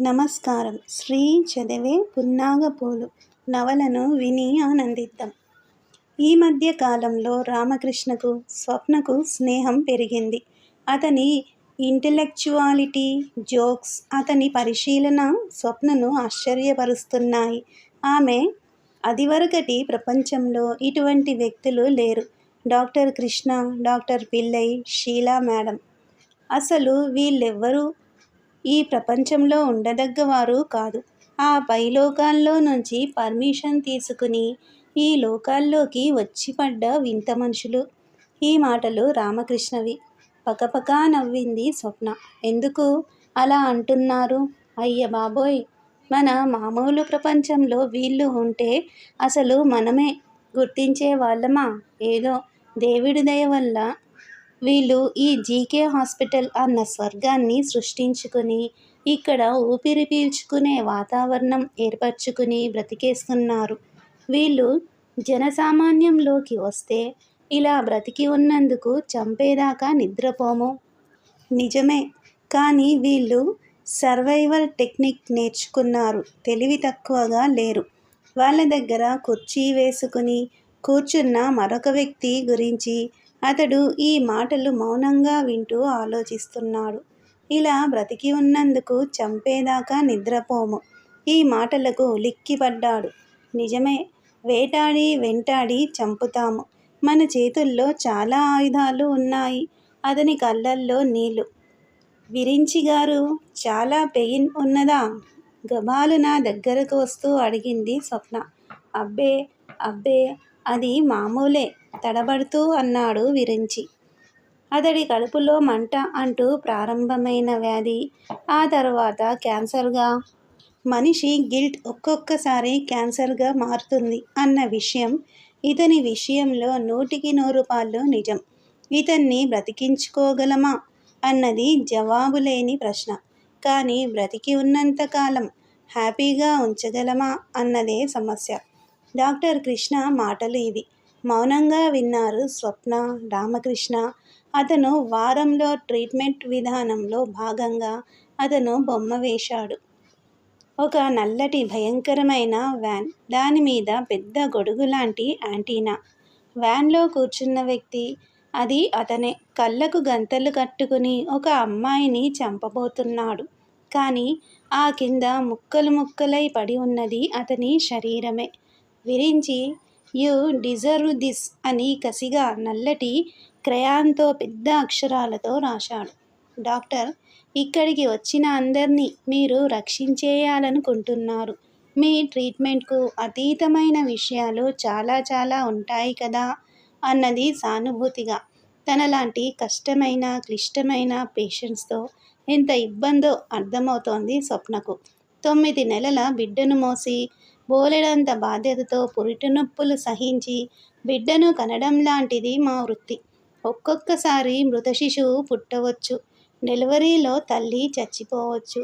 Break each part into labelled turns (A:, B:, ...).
A: నమస్కారం. శ్రీ చదివే పున్నాగపూలు నవలను విని ఆనందిద్దాం. ఈ మధ్య కాలంలో రామకృష్ణకు స్వప్నకు స్నేహం పెరిగింది. అతని ఇంటెలెక్చువాలిటీ జోక్స్ అతని పరిశీలన స్వప్నను ఆశ్చర్యపరుస్తున్నాయి. ఆమె అదివరకటి ప్రపంచంలో ఇటువంటి వ్యక్తులు లేరు. Doctor Krishna doctor Pillai Sheela madam. అసలు వీళ్ళెవ్వరూ ఈ ప్రపంచంలో ఉండదగ్గవారు కాదు. ఆ పైలోకాల్లో నుంచి పర్మిషన్ తీసుకుని ఈ లోకాల్లోకి వచ్చి పడ్డ వింత మనుషులు. ఈ మాటలు రామకృష్ణవి. పకపకా నవ్వింది స్వప్న. ఎందుకు అలా అంటున్నారు? అయ్య బాబోయ్! మన మామూలు ప్రపంచంలో వీళ్ళు ఉంటే అసలు మనమే గుర్తించే వాళ్ళమా? ఏదో దేవుడి దయ వల్ల వీళ్ళు ఈ జీకే హాస్పిటల్ అన్న స్వర్గాన్ని సృష్టించుకుని ఇక్కడ ఊపిరి పీల్చుకునే వాతావరణం ఏర్పరచుకుని బ్రతికేస్తున్నారు. వీళ్ళు జనసామాన్యంలోకి వస్తే ఇలా బ్రతికి ఉన్నందుకు చంపేదాకా నిద్రపోము. నిజమే కానీ వీళ్ళు సర్వైవల్ టెక్నిక్ నేర్చుకున్నారు. తెలివి తక్కువగా లేరు. వాళ్ళ దగ్గర కుర్చీ వేసుకుని కూర్చున్న మరొక వ్యక్తి గురించి అతడు ఈ మాటలు మౌనంగా వింటూ ఆలోచిస్తున్నాడు. ఇలా బ్రతికి ఉన్నందుకు చంపేదాకా నిద్రపోము. ఈ మాటలకు లిక్కిపడ్డాడు నిజమే వేటాడి వెంటాడి చంపుతాము. మన చేతుల్లో చాలా ఆయుధాలు ఉన్నాయి. అతని కళ్ళల్లో నీళ్ళు. విరించి గారు చాలా పెయిన్ ఉన్నదా? గబాలు నా దగ్గరకు వస్తూ అడిగింది స్వప్న. అబ్బే అబ్బే అది మామూలే తడబడుతూ అన్నాడు విరించి. అతడి కడుపులో మంట అంటూ ప్రారంభమైన వ్యాధి. ఆ తర్వాత క్యాన్సర్గా మనిషి గిల్ట్ ఒక్కొక్కసారి క్యాన్సర్గా మారుతుంది అన్న విషయం ఇతని విషయంలో నూటికి నూరు పాళ్ళు నిజం. ఇతన్ని బ్రతికించుకోగలమా అన్నది జవాబు లేని ప్రశ్న. కానీ బ్రతికి ఉన్నంతకాలం హ్యాపీగా ఉంచగలమా అన్నదే సమస్య. డాక్టర్ కృష్ణ మాటలు ఇవి. మౌనంగా విన్నారు స్వప్న రామకృష్ణ. అతను వారంలో ట్రీట్మెంట్ విధానంలో భాగంగా అతను బొమ్మ వేశాడు. ఒక నల్లటి భయంకరమైన వ్యాన్. దాని మీద పెద్ద గొడుగు లాంటి యాంటీనా. వ్యాన్లో కూర్చున్న వ్యక్తి అది అతనే. కళ్ళకు గంతలు కట్టుకుని ఒక అమ్మాయిని చంపబోతున్నాడు. కానీ ఆ కింద ముక్కలు ముక్కలై పడి ఉన్నది అతని శరీరమే. విరించి యు డిజర్వ్ దిస్ అని కసిగా నల్లటి క్రయాంతో పెద్ద అక్షరాలతో రాశాడు. డాక్టర్ ఇక్కడికి వచ్చిన అందరినీ మీరు రక్షించేయాలనుకుంటున్నారు. మీ ట్రీట్మెంట్కు అతీతమైన విషయాలు చాలా చాలా ఉంటాయి కదా అన్నది సానుభూతిగా. తనలాంటి కష్టమైన క్లిష్టమైన పేషెంట్స్తో ఎంత ఇబ్బందో అర్థమవుతోంది స్వప్నకు. తొమ్మిది నెలల బిడ్డను మోసి బోలెడంత బాధ్యతతో పురిటి నొప్పులు సహించి బిడ్డను కనడం లాంటిది మా వృత్తి. ఒక్కొక్కసారి మృత శిశువు పుట్టవచ్చు. డెలివరీలో తల్లి చచ్చిపోవచ్చు.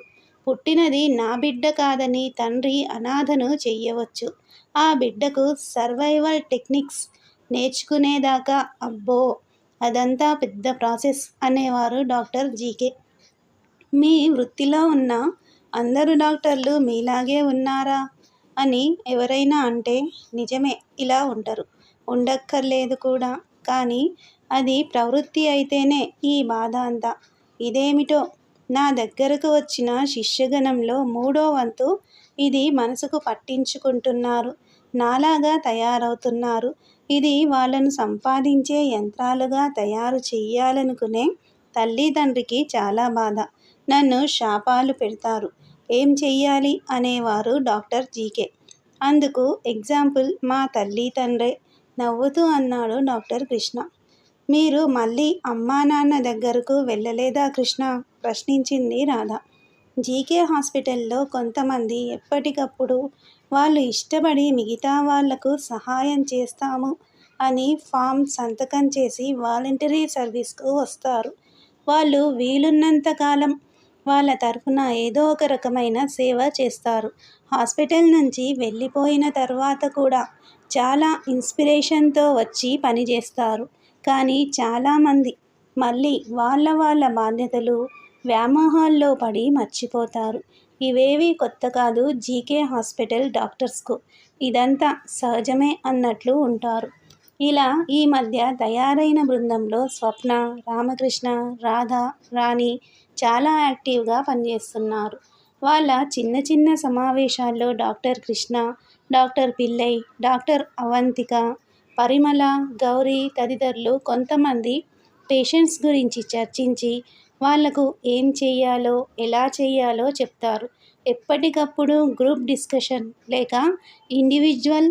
A: పుట్టినది నా బిడ్డ కాదని తండ్రి అనాథను చెయ్యవచ్చు. ఆ బిడ్డకు సర్వైవల్ టెక్నిక్స్ నేర్చుకునేదాకా అబ్బో! అదంతా పెద్ద ప్రాసెస్ అనేవారు డాక్టర్ జీకే. మీ వృత్తిలో ఉన్న అందరు డాక్టర్లు మీలాగే ఉన్నారా? అని ఎవరైనా అంటే నిజమే ఇలా ఉంటారు. ఉండక్కర్లేదు కూడా. కానీ అది ప్రవృత్తి అయితేనే ఈ బాధ అంతా. ఇదేమిటో? నా దగ్గరకు వచ్చిన శిష్యగణంలో మూడో వంతు ఇది మనసుకు పట్టించుకుంటున్నారు. నాలాగా తయారవుతున్నారు. ఇది వాళ్ళను సంపాదించే యంత్రాలుగా తయారు చెయ్యాలనుకునే తల్లిదండ్రికి చాలా బాధ. నన్ను శాపాలు పెడతారు. ఏం చెయ్యాలి అనేవారు డాక్టర్ జీకే. అందుకు ఎగ్జాంపుల్ మా తల్లి తండ్రే నవ్వుతూ అన్నాడు డాక్టర్ కృష్ణ. మీరు మళ్ళీ అమ్మా నాన్న దగ్గరకు వెళ్ళలేదా కృష్ణ? ప్రశ్నించింది రాధ. జీకే హాస్పిటల్లో కొంతమంది ఎప్పటికప్పుడు వాళ్ళు ఇష్టపడి మిగతా వాళ్ళకు సహాయం చేస్తాము అని ఫామ్ సంతకం చేసి వాలంటరీ సర్వీస్కు వస్తారు. వాళ్ళు వీలున్నంత కాలం వాళ్ళ తరఫున ఏదో ఒక రకమైన సేవ చేస్తారు. హాస్పిటల్ నుంచి వెళ్ళిపోయిన తర్వాత కూడా చాలా ఇన్స్పిరేషన్తో వచ్చి పనిచేస్తారు కానీ చాలామంది మళ్ళీ వాళ్ళ వాళ్ళ బాధ్యతలు వ్యామోహాల్లో పడి మర్చిపోతారు. ఇవేవి కొత్త కాదు జీకే హాస్పిటల్ డాక్టర్స్కు. ఇదంతా సహజమే అన్నట్లు ఉంటారు. ఇలా ఈ మధ్య తయారైన బృందంలో స్వప్న రామకృష్ణ రాధ రాణి చాలా యాక్టివ్గా పనిచేస్తున్నారు. వాళ్ళ చిన్న చిన్న సమావేశాల్లో doctor Krishna doctor Pillai doctor Avantika Parimala Gauri తదితరులు కొంతమంది పేషెంట్స్ గురించి చర్చించి వాళ్ళకు ఏం చేయాలో ఎలా చేయాలో చెప్తారు. ఎప్పటికప్పుడు గ్రూప్ డిస్కషన్ లేక ఇండివిజువల్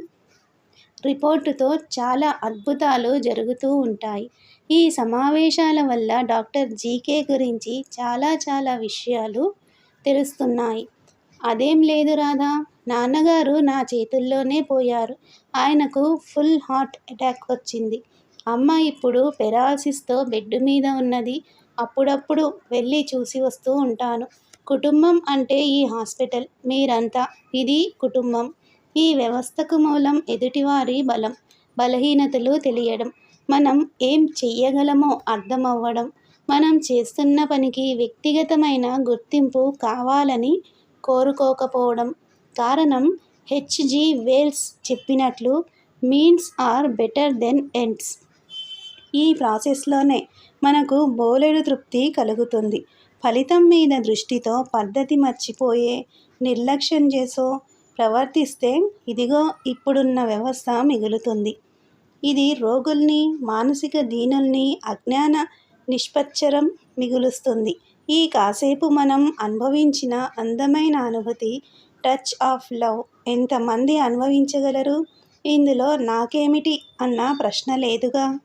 A: రిపోర్టుతో చాలా అద్భుతాలు జరుగుతూ ఉంటాయి. ఈ సమావేశాల వల్ల డాక్టర్ జీకే గురించి చాలా చాలా విషయాలు తెలుస్తున్నాయి. అదేం లేదు రాధా. నాన్నగారు నా చేతుల్లోనే పోయారు. ఆయనకు ఫుల్ హార్ట్ అటాక్ వచ్చింది. అమ్మ ఇప్పుడు పెరాలసిస్తో బెడ్ మీద ఉన్నది. అప్పుడప్పుడు వెళ్ళి చూసి వస్తూ ఉంటాను. కుటుంబం అంటే ఈ హాస్పిటల్. మీరంతా ఇది కుటుంబం. ఈ వ్యవస్థకు మూలం ఎదుటివారి బలం బలహీనతలు తెలియడం. మనం ఏం చెయ్యగలమో అర్థమవ్వడం మనం చేస్తున్న పనికి వ్యక్తిగతమైన గుర్తింపు కావాలని కోరుకోకపోవడం కారణం హెచ్జి వేల్స్ చెప్పినట్లు means are better than ends. ఈ ప్రాసెస్లోనే మనకు బోలెడు తృప్తి కలుగుతుంది. ఫలితం మీద దృష్టితో పద్ధతి మర్చిపోయే నిర్లక్ష్యం చేసో ప్రవర్తిస్తే ఇదిగో ఇప్పుడున్న వ్యవస్థ మిగులుతుంది. ఇది రోగుల్ని మానసిక దీనుల్ని అజ్ఞాన నిష్పచ్చరం మిగులుస్తుంది. ఈ కాసేపు మనం అనుభవించిన అందమైన అనుభూతి టచ్ ఆఫ్ లవ్ ఎంతమంది అనుభవించగలరు? ఇందులో నాకేమిటి అన్న ప్రశ్న లేదుగా.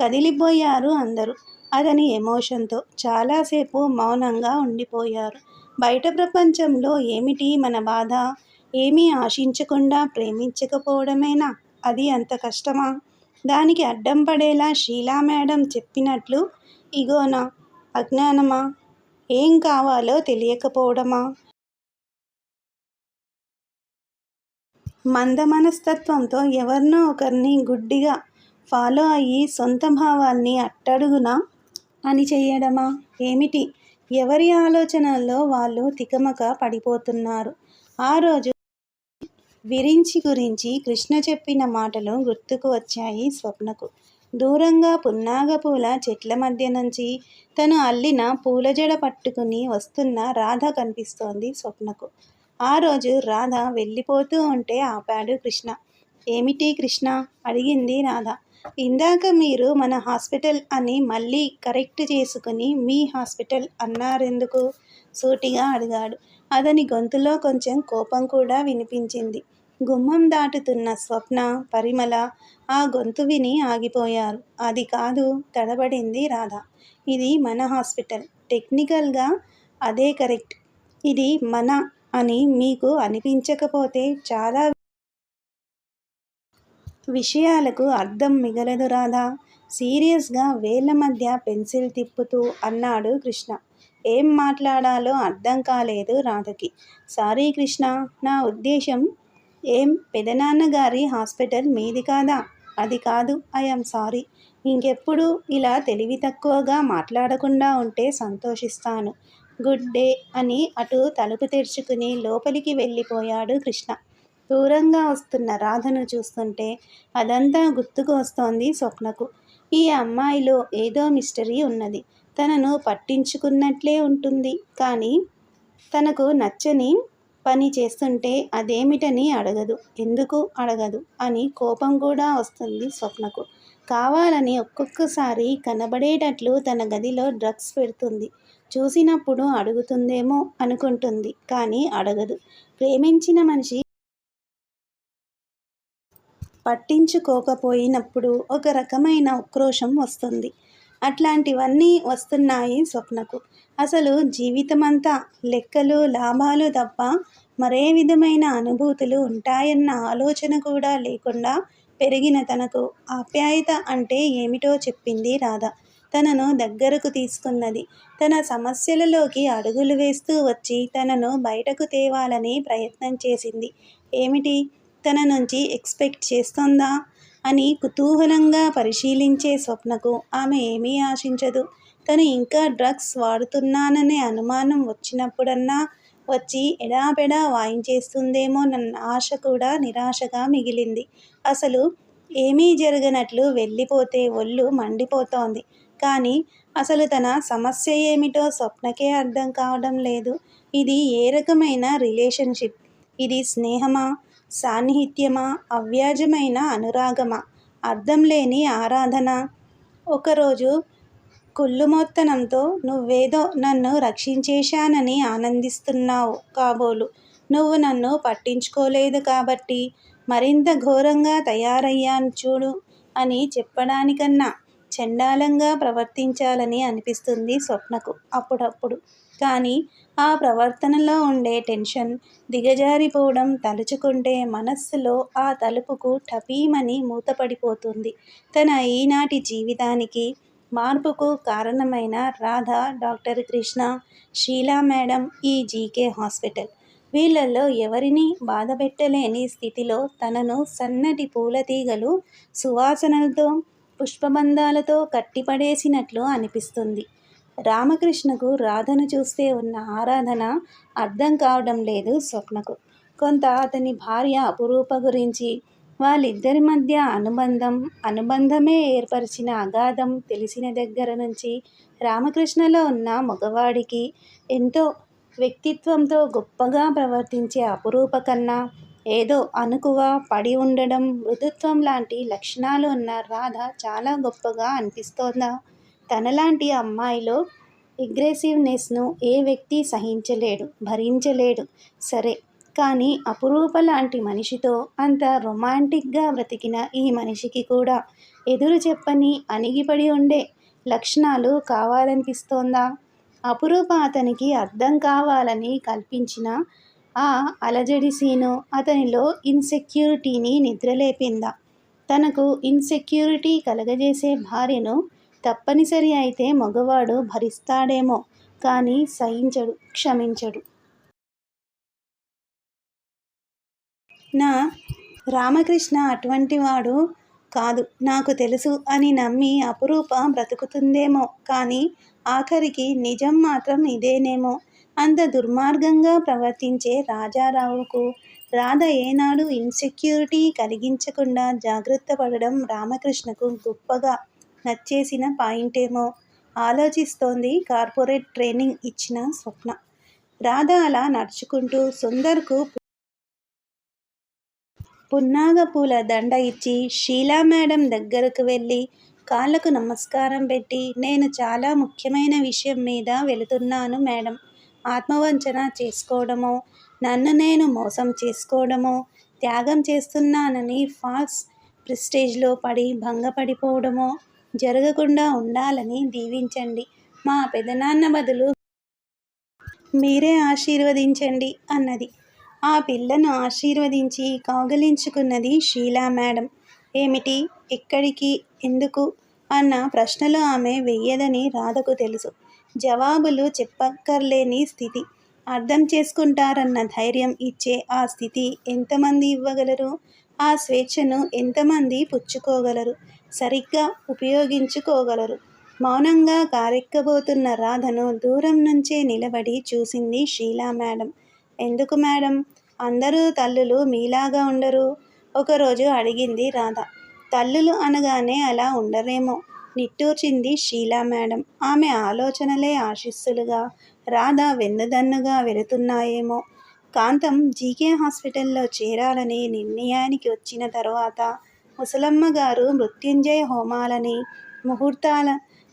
A: కదిలిపోయారు అందరూ. అతని ఎమోషన్తో చాలాసేపు మౌనంగా ఉండిపోయారు. బయట ప్రపంచంలో ఏమిటి మన బాధ? ఏమీ ఆశించకుండా ప్రేమించకపోవడమేనా? అది అంత కష్టమా? దానికి అడ్డం పడేలా షీలా మేడం చెప్పినట్లు ఇగోనా అజ్ఞానమా? ఏం కావాలో తెలియకపోవడమా? మంద మనస్తత్వంతో ఎవరినో ఒకరిని గుడ్డిగా ఫాలో అయ్యి సొంత భావాల్ని అట్టడుగున? అని చెయ్యడమా? ఏమిటి? ఎవరి ఆలోచనల్లో వాళ్ళు తికమక పడిపోతున్నారు? ఆ రోజు విరించి గురించి కృష్ణ చెప్పిన మాటలు గుర్తుకు వచ్చాయి స్వప్నకు. దూరంగా పున్నాగపూల చెట్ల మధ్య నుంచి తను అల్లిన పూల జడ పట్టుకుని వస్తున్న రాధ కనిపిస్తోంది స్వప్నకు. ఆ రోజు రాధ వెళ్ళిపోతూ ఉంటే ఆపాడు కృష్ణ. ఏమిటి కృష్ణ అడిగింది రాధ. ఇందాక మీరు మన హాస్పిటల్ అని మళ్ళీ కరెక్ట్ చేసుకుని మీ హాస్పిటల్ అన్నారెందుకు సూటిగా అడిగాడు. అతని గొంతులో కొంచెం కోపం కూడా వినిపించింది. గుమ్మం దాటుతున్న స్వప్న పరిమళ ఆ గొంతు విని ఆగిపోయారు. అది కాదు తడబడింది రాధ. ఇది మన హాస్పిటల్. టెక్నికల్గా అదే కరెక్ట్. ఇది మన అని మీకు అనిపించకపోతే చాలా విషయాలకు అర్థం మిగలదు రాధా. సీరియస్గా వేళ్ళ మధ్య పెన్సిల్ తిప్పుతూ అన్నాడు కృష్ణ. ఏం మాట్లాడాలో అర్థం కాలేదు రాధకి. సారీ కృష్ణ నా ఉద్దేశం ఏం పెదనాన్నగారి హాస్పిటల్ మీది కాదా? అది కాదు ఐఎమ్ సారీ. ఇంకెప్పుడు ఇలా తెలివి తక్కువగా మాట్లాడకుండా ఉంటే సంతోషిస్తాను. గుడ్ డే అని అటు తలుపు తెరుచుకుని లోపలికి వెళ్ళిపోయాడు కృష్ణ. దూరంగా వస్తున్న రాధను చూస్తుంటే అదంతా గుర్తుకు వస్తోంది స్వప్నకు. ఈ అమ్మాయిలో ఏదో మిస్టరీ ఉన్నది. తనను పట్టించుకున్నట్లే ఉంటుంది. కానీ తనకు నచ్చని పని చేస్తుంటే అదేమిటని అడగదు. ఎందుకు అడగదు? అని కోపం కూడా వస్తుంది స్వప్నకు. కావాలని ఒక్కొక్కసారి కనబడేటట్లు తన గదిలో డ్రగ్స్ పెడుతుంది. చూసినప్పుడు అడుగుతుందేమో అనుకుంటుంది కానీ అడగదు. ప్రేమించిన మనిషి పట్టించుకోకపోయినప్పుడు ఒక రకమైన ఉక్రోషం వస్తుంది. అట్లాంటివన్నీ వస్తున్నాయి స్వప్నకు. అసలు జీవితమంతా లెక్కలు లాభాలు తప్ప మరే విధమైన అనుభూతులు ఉంటాయన్న ఆలోచన కూడా లేకుండా పెరిగిన తనకు ఆప్యాయత అంటే ఏమిటో చెప్పింది రాధ. తనను దగ్గరకు తీసుకున్నది. తన సమస్యలలోకి అడుగులు వేస్తూ వచ్చి తనను బయటకు తేవాలని ప్రయత్నం చేసింది. ఏమిటి? తన నుంచి ఎక్స్పెక్ట్ చేస్తోందా? అని కుతూహలంగా పరిశీలించే స్వప్నకు ఆమె ఏమీ ఆశించదు. తను ఇంకా డ్రగ్స్ వాడుతున్నాననే అనుమానం వచ్చినప్పుడన్నా వచ్చి ఎడాపెడా వాయించేస్తుందేమోనన్న ఆశ కూడా నిరాశగా మిగిలింది. అసలు ఏమీ జరగనట్లు వెళ్ళిపోతే ఒళ్ళు మండిపోతోంది. కానీ అసలు తన సమస్య ఏమిటో స్వప్నకే అర్థం కావడం లేదు. ఇది ఏ రకమైన రిలేషన్షిప్? ఇది స్నేహమా? సాన్నిహిత్యమా? అవ్యాజమైన అనురాగమా? అర్థం లేని ఆరాధన? ఒకరోజు కుళ్ళుమొత్తనంతో నువ్వేదో నన్ను రక్షించేశానని ఆనందిస్తున్నావు కాబోలు. నువ్వు నన్ను పట్టించుకోలేదు కాబట్టి మరింత ఘోరంగా తయారయ్యాను చూడు అని చెప్పడానికన్నా చండాలంగా ప్రవర్తించాలని అనిపిస్తుంది స్వప్నకు అప్పుడప్పుడు. కానీ ఆ ప్రవర్తనలో ఉండే టెన్షన్ దిగజారిపోవడం తలుచుకుంటే మనస్సులో ఆ తలుపుకు టపీమని మూతపడిపోతుంది. తన ఈనాటి జీవితానికి మార్పుకు కారణమైన రాధ డాక్టర్ కృష్ణ షీలా మేడం ఈ జీకే హాస్పిటల్. వీళ్ళల్లో ఎవరిని బాధపెట్టలేని స్థితిలో తనను సన్నటి పూలతీగలు సువాసనలతో పుష్పబంధాలతో కట్టిపడేసినట్లు అనిపిస్తుంది. రామకృష్ణకు రాధను చూస్తే ఉన్న ఆరాధన అర్థం కావడం లేదు స్వప్నకు. కొంత అతని భార్య అపురూప గురించి వాళ్ళిద్దరి మధ్య అనుబంధం అనుబంధమే ఏర్పరిచిన అగాధం తెలిసిన దగ్గర నుంచి రామకృష్ణలో ఉన్న మగవాడికి ఎంతో వ్యక్తిత్వంతో గొప్పగా ప్రవర్తించే అపురూప కన్నా ఏదో అనుకువ పడి ఉండడం మృదుత్వం లాంటి లక్షణాలు ఉన్న రాధ చాలా గొప్పగా అనిపిస్తోందా? తనలాంటి అమ్మాయిలో అగ్రెసివ్నెస్ను ఏ వ్యక్తి సహించలేడు భరించలేడు. సరే కానీ అపురూప లాంటి మనిషితో అంత రొమాంటిక్గా బ్రతికిన ఈ మనిషికి కూడా ఎదురు చెప్పని అణిగిపడి ఉండే లక్షణాలు కావాలనిపిస్తోందా? అపురూప అతనికి అర్థం కావాలని కల్పించిన ఆ అలజడి సీను అతనిలో ఇన్సెక్యూరిటీని నిద్రలేపిందా? తనకు ఇన్సెక్యూరిటీ కలగజేసే భార్యను తప్పనిసరి అయితే మగవాడు భరిస్తాడేమో కానీ సహించడు క్షమించడు. నా రామకృష్ణ అటువంటి వాడు కాదు నాకు తెలుసు అని నమ్మి అపురూప బ్రతుకుతుందేమో కానీ ఆఖరికి నిజం మాత్రం ఇదేనేమో. అంత దుర్మార్గంగా ప్రవర్తించే రాజారావుకు రాధ ఏనాడు ఇన్సెక్యూరిటీ కలిగించకుండా జాగ్రత్త పడడం రామకృష్ణకు గొప్పగా నచ్చేసిన పాయింటేమో ఆలోచిస్తోంది కార్పొరేట్ ట్రైనింగ్ ఇచ్చిన స్వప్న. రాధ అలా నడుచుకుంటూ సుందర్కు పున్నాగ పూల దండ ఇచ్చి షీలా మేడం దగ్గరకు వెళ్ళి కాళ్ళకు నమస్కారం పెట్టి నేను చాలా ముఖ్యమైన విషయం మీద వెళుతున్నాను మేడం. ఆత్మవంచన చేసుకోవడమో నన్ను నేను మోసం చేసుకోవడమో త్యాగం చేస్తున్నానని ఫాల్స్ ప్రిస్టేజ్లో పడి భంగపడిపోవడమో జరగకుండా ఉండాలని దీవించండి. మా పెదనాన్న బదులు మీరే ఆశీర్వదించండి అన్నది. ఆ పిల్లను ఆశీర్వదించి కౌగలించుకున్నది షీలా మేడం. ఏమిటి? ఎక్కడికి? ఎందుకు? అన్న ప్రశ్నలు ఆమె వెయ్యదని రాధకు తెలుసు. జవాబులు చెప్పక్కర్లేని స్థితి. అర్థం చేసుకుంటారన్న ధైర్యం ఇచ్చే ఆ స్థితి ఎంతమంది ఇవ్వగలరు? ఆ స్వేచ్ఛను ఎంతమంది పుచ్చుకోగలరు? సరిగ్గా ఉపయోగించుకోగలరు. మౌనంగా కారెక్కబోతున్న రాధను దూరం నుంచే నిలబడి చూసింది షీలా మేడం. ఎందుకు మేడం? అందరూ తల్లులు మీలాగా ఉండరు ఒకరోజు అడిగింది రాధ. తల్లులు అనగానే అలా ఉండరేమో నిట్టూర్చింది షీలా మేడం. ఆమె ఆలోచనలే ఆశిస్సులుగా రాధ వెన్నుదన్నుగా వెళుతున్నాయేమో. కాంతం జీకే హాస్పిటల్లో చేరాలని నిర్ణయానికి వచ్చిన తర్వాత ముసలమ్మ గారు మృత్యుంజయ హోమాలని ముహూర్తాల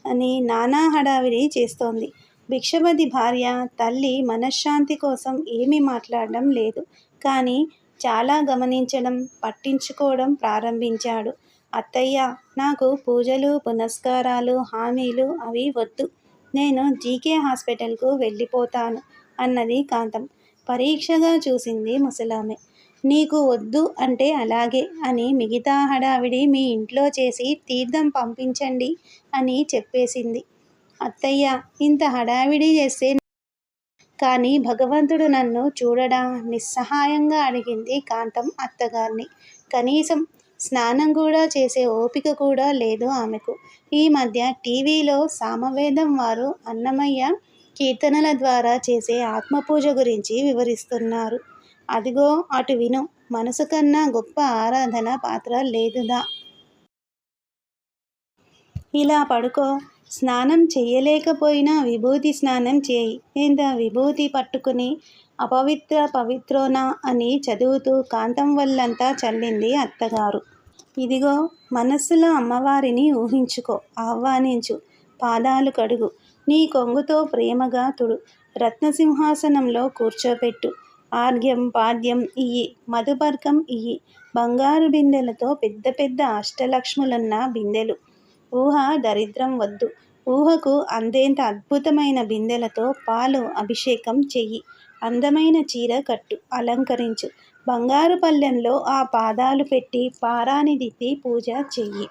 A: అని నానా హడావిడి చేస్తోంది. భిక్షపతి భార్య తల్లి మనశ్శాంతి కోసం ఏమీ మాట్లాడడం లేదు. కానీ చాలా గమనించడం పట్టించుకోవడం ప్రారంభించాడు. అత్తయ్య నాకు పూజలు పునస్కారాలు హామీలు అవి వద్దు. నేను జీకే హాస్పిటల్కు వెళ్ళిపోతాను అన్నది కాంతం. పరీక్షగా చూసింది ముసలామె. నీకు వద్దు అంటే అలాగే అని మిగతా హడావిడి మీ ఇంట్లో చేసి తీర్థం పంపించండి అని చెప్పేసింది. అత్తయ్య ఇంత హడావిడి చేస్తే కానీ భగవంతుడు నన్ను చూడడా? నిస్సహాయంగా అడిగింది కాంతం అత్తగారిని. కనీసం స్నానం కూడా చేసే ఓపిక కూడా లేదు ఆమెకు. ఈ మధ్య టీవీలో సామవేదం వారు అన్నమయ్య కీర్తనల ద్వారా చేసే ఆత్మపూజ గురించి వివరిస్తున్నారు. అదిగో అటు విను. మనసు కన్నా గొప్ప ఆరాధన పాత్ర లేదుదా? ఇలా పడుకో. స్నానం చేయలేకపోయినా విభూతి స్నానం చేయి. లేదా విభూతి పట్టుకుని అపవిత్ర పవిత్రోనా అని చదువుతూ కాంతం వల్లంతా చల్లింది అత్తగారు. ఇదిగో మనస్సులో అమ్మవారిని ఊహించుకో. ఆహ్వానించు. పాదాలు కడుగు. నీ కొంగుతో ప్రేమగా తుడు. రత్నసింహాసనంలో కూర్చోపెట్టు. ఆర్ఘ్యం పాద్యం ఇయ్యి మధుపర్గం ఇయ్యి. బంగారు బిందెలతో పెద్ద పెద్ద అష్టలక్ష్ములున్న బిందెలు. ఊహ దరిద్రం వద్దు. ఊహకు అందేంత అద్భుతమైన బిందెలతో పాలు అభిషేకం చెయ్యి. అందమైన చీర కట్టు అలంకరించు. బంగారు పల్లెంలో ఆ పాదాలు పెట్టి పారాని పూజ చెయ్యి.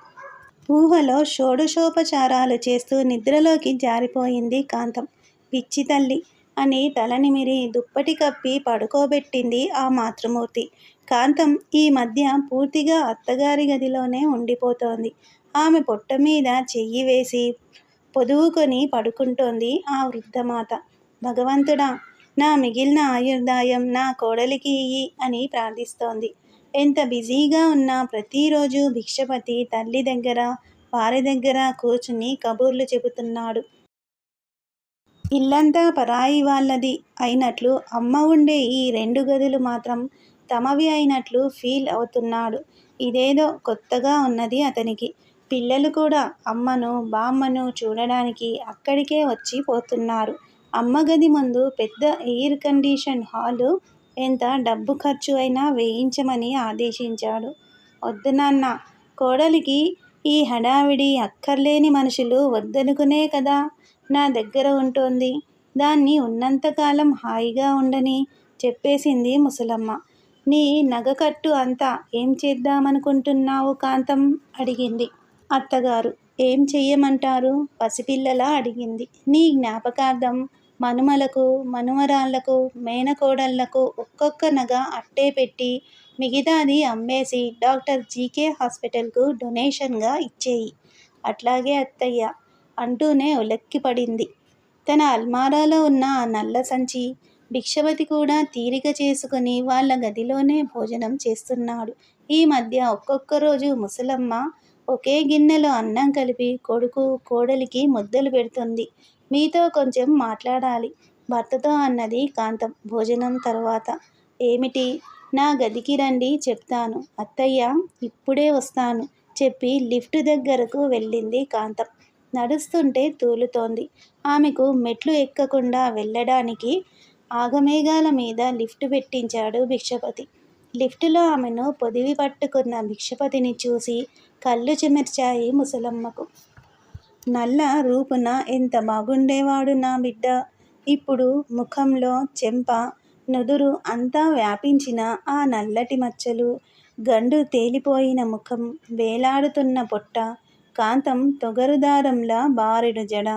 A: ఊహలో షోడశోపచారాలు చేస్తూ నిద్రలోకి జారిపోయింది కాంతం. పిచ్చి తల్లి! అని తలనిమిరి దుప్పటి కప్పి పడుకోబెట్టింది ఆ మాతృమూర్తి. కాంతం ఈ మధ్య పూర్తిగా అత్తగారి గదిలోనే ఉండిపోతోంది. ఆమె పొట్ట మీద చెయ్యి వేసి పొదువుకొని పడుకుంటోంది ఆ వృద్ధమాత. భగవంతుడా! నా మిగిలిన ఆయుర్దాయం నా కోడలికి ఇయ్యి అని ప్రార్థిస్తోంది. ఎంత బిజీగా ఉన్నా ప్రతిరోజు భిక్షపతి తల్లి దగ్గర వారి దగ్గర కూర్చుని కబుర్లు చెబుతున్నాడు. ఇల్లంతా పరాయి వాళ్ళది అయినట్లు అమ్మ ఉండే ఈ రెండు గదులు మాత్రం తమవి అయినట్లు ఫీల్ అవుతున్నాడు. ఇదేదో కొత్తగా ఉన్నది అతనికి. పిల్లలు కూడా అమ్మను బామ్మను చూడడానికి అక్కడికే వచ్చి పోతున్నారు. అమ్మ గది ముందు పెద్ద ఎయిర్ కండిషన్ హాలు ఎంత డబ్బు ఖర్చు అయినా వేయించమని ఆదేశించాడు. వద్దు నాన్న కోడలికి ఈ హడావిడి అక్కర్లేని మనుషులు వద్దనుకునే కదా నా దగ్గర ఉంటుంది. దాన్ని ఉన్నంతకాలం హాయిగా ఉండని చెప్పేసింది ముసలమ్మ. నీ నగకట్టు అంతా ఏం చేద్దామనుకుంటున్నావు కాంతం? అడిగింది. అత్తగారు. ఏం చెయ్యమంటారు? పసిపిల్లలా అడిగింది. నీ జ్ఞాపకార్థం మనుమలకు మనుమరాళ్ళకు మేనకోడళ్ళకు ఒక్కొక్క నగ అట్టే పెట్టి మిగతాది అమ్మేసి డాక్టర్ జీకే హాస్పిటల్కు డొనేషన్గా ఇచ్చేయి. అట్లాగే అత్తయ్య అంటూనే ఉలక్కిపడింది. తన అల్మారాలో ఉన్న ఆ నల్ల సంచి భిక్షవతి కూడా తీరిక చేసుకుని వాళ్ళ గదిలోనే భోజనం చేస్తున్నాడు. ఈ మధ్య ఒక్కొక్క రోజు ముసలమ్మ ఒకే గిన్నెలో అన్నం కలిపి కొడుకు కోడలికి ముద్దలు పెడుతుంది. మీతో కొంచెం మాట్లాడాలి. భర్తతో అన్నది కాంతం భోజనం తర్వాత. ఏమిటి? నా గదికి రండి చెప్తాను. అత్తయ్య ఇప్పుడే వస్తాను చెప్పి లిఫ్ట్ దగ్గరకు వెళ్ళింది కాంతం. నడుస్తుంటే తూలుతోంది. ఆమెకు మెట్లు ఎక్కకుండా వెళ్ళడానికి ఆగమేఘాల మీద లిఫ్ట్ పెట్టించాడు భిక్షపతి. లిఫ్టులో ఆమెను పొదివి పట్టుకున్న భిక్షపతిని చూసి కళ్ళు చెమర్చాయి ముసలమ్మకు. నల్ల రూపున ఎంత బాగుండేవాడు నా బిడ్డ. ఇప్పుడు ముఖంలో చెంప నుదురు అంతా వ్యాపించిన ఆ నల్లటి మచ్చలు. గండు తేలిపోయిన ముఖం వేలాడుతున్న పొట్ట కాంతం తొగరుదారంలా బారెడు జడ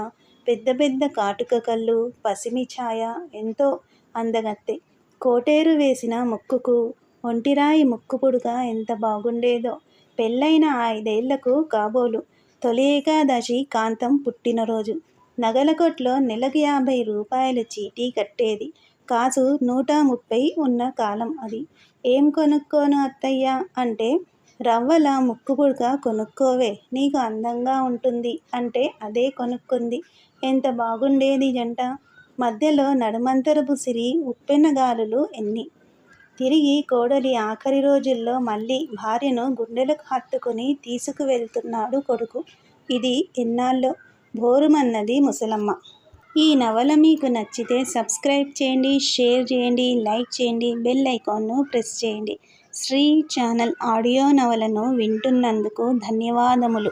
A: పెద్ద పెద్ద కాటుక కళ్ళు పసిమి ఛాయ ఎంతో అందగత్తె. కోటేరు వేసిన ముక్కుకు ఒంటిరాయి ముక్కుపుడుక ఎంత బాగుండేదో. పెళ్ళైన ఐదేళ్ళకు కాబోలు. తొలి ఏకాదశి కాంతం పుట్టినరోజు. నగల కొట్లో నెలకు యాభై రూపాయల చీటీ కట్టేది. కాసు నూట ముప్పై ఉన్న కాలం అది. ఏం కొనుక్కోను అత్తయ్య? అంటే రవ్వల ముక్కుపుడక కొనుక్కోవే. నీకు అందంగా ఉంటుంది. అంటే అదే కొనుక్కుంది. ఎంత బాగుండేది జంట. మధ్యలో నడుమంతరపు సిరి ఉప్పెనగాలులు ఎన్ని. తిరిగి కోడలి ఆఖరి రోజుల్లో మళ్ళీ భార్యను గుండెలకు హత్తుకుని తీసుకువెళ్తున్నాడు కొడుకు. ఇది ఎన్నాళ్ళో భోరుమన్నది ముసలమ్మ. ఈ నవల మీకు నచ్చితే సబ్స్క్రైబ్ చేయండి షేర్ చేయండి లైక్ చేయండి బెల్ ఐకాన్ను ప్రెస్ చేయండి. శ్రీ ఛానల్ ఆడియో నవలను వింటున్నందుకు ధన్యవాదములు.